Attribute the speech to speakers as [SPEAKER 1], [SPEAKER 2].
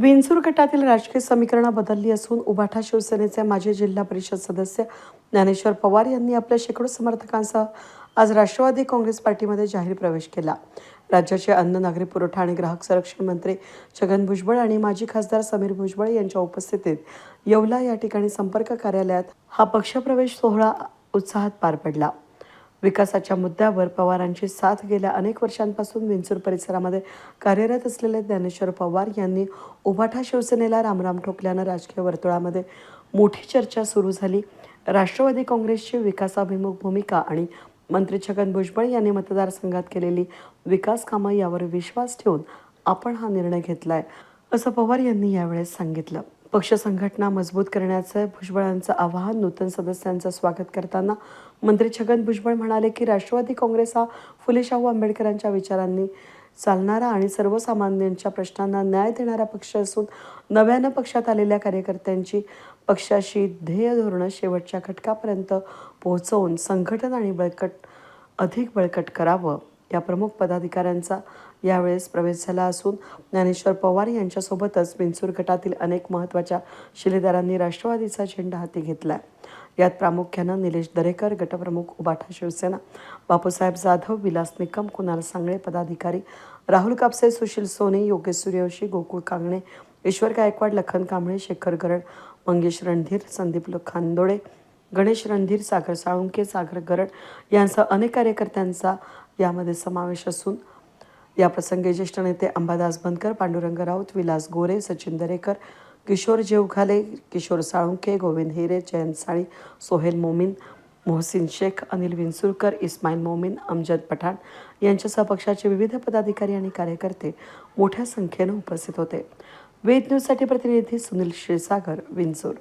[SPEAKER 1] विंचूर गटातील राजकीय समीकरणं बदलली असून उभाठा शिवसेनेचे माजी जिल्हा परिषद सदस्य ज्ञानेश्वर पवार यांनी आपल्या शेकडो समर्थकांसह आज राष्ट्रवादी काँग्रेस पार्टीमध्ये जाहीर प्रवेश केला. राज्याचे अन्न नागरी पुरवठा आणि ग्राहक संरक्षण मंत्री छगन भुजबळ आणि माजी खासदार समीर भुजबळ यांच्या उपस्थितीत येवला या ठिकाणी संपर्क कार्यालयात हा पक्षप्रवेश सोहळा उत्साहात पार पडला. विकासाच्या मुद्द्यावर पवारांची साथ गेल्या अनेक वर्षांपासून विंचूर परिसरामध्ये कार्यरत असलेले ज्ञानेश्वर पवार यांनी उभाठा शिवसेनेला रामराम ठोकल्यानं राजकीय वर्तुळामध्ये मोठी चर्चा सुरू झाली. राष्ट्रवादी काँग्रेसची विकासाभिमुख भूमिका आणि मंत्री छगन भुजबळ यांनी मतदारसंघात केलेली विकास कामं यावर विश्वास ठेवून आपण हा निर्णय घेतलाय असं पवार यांनी यावेळेस सांगितलं. पक्ष संघटना मजबूत करण्याचं भुजबळांचं आवाहन नूतन सदस्यांचं स्वागत करताना मंत्री छगन भुजबळ म्हणाले की राष्ट्रवादी काँग्रेस हा फुले शाहू आंबेडकरांच्या विचारांनी चालणारा आणि सर्वसामान्यांच्या प्रश्नांना न्याय देणारा पक्ष असून नव्यानं पक्षात आलेल्या कार्यकर्त्यांची पक्षाशी ध्येय धोरणं शेवटच्या घटकापर्यंत पोहोचवून संघटन आणि बळकट अधिक बळकट करावं. या प्रमुख पदाधिकाऱ्यांचा यावेळेस प्रवेश झाला असून ज्ञानेश्वर पवार यांच्यासोबतच बिनसूर गटातील अनेक महत्त्वाच्या शिलेदारांनी राष्ट्रवादीचा झेंडा हाती घेतला यात प्रामुख्यानं निलेश दरेकर गटप्रमुख उबाठा शिवसेना बापूसाहेब जाधव विलास निकम कुणाल सांगळे पदाधिकारी राहुल कापसे सुशील सोने योगेश सूर्यवंशी गोकुळ कांगणे ईश्वर गायकवाड लखन कांबळे शेखर गरड मंगेश रणधीर संदीप ल- खांदोळे गणेश रणधीर सागर साळुंके सागर गरड यांसह अनेक कार्यकर्त्यांचा यामध्ये समावेश असून या प्रसंगी ज्येष्ठ नेते अंबादास बनकर पांडुरंग राऊत विलास गोरे सचिन दरेकर किशोर जेवघाले किशोर साळुंके गोविंद हिरे जयंत साळी सोहेल मोमीन मोहसिन शेख अनिल विनसुरकर इस्माईल मोमीन अमजद पठाण यांच्यासह पक्षाचे विविध पदाधिकारी आणि कार्यकर्ते मोठ्या संख्येनं उपस्थित होते. वेद न्यूजसाठी प्रतिनिधी सुनील क्षीरसागर विंचूर.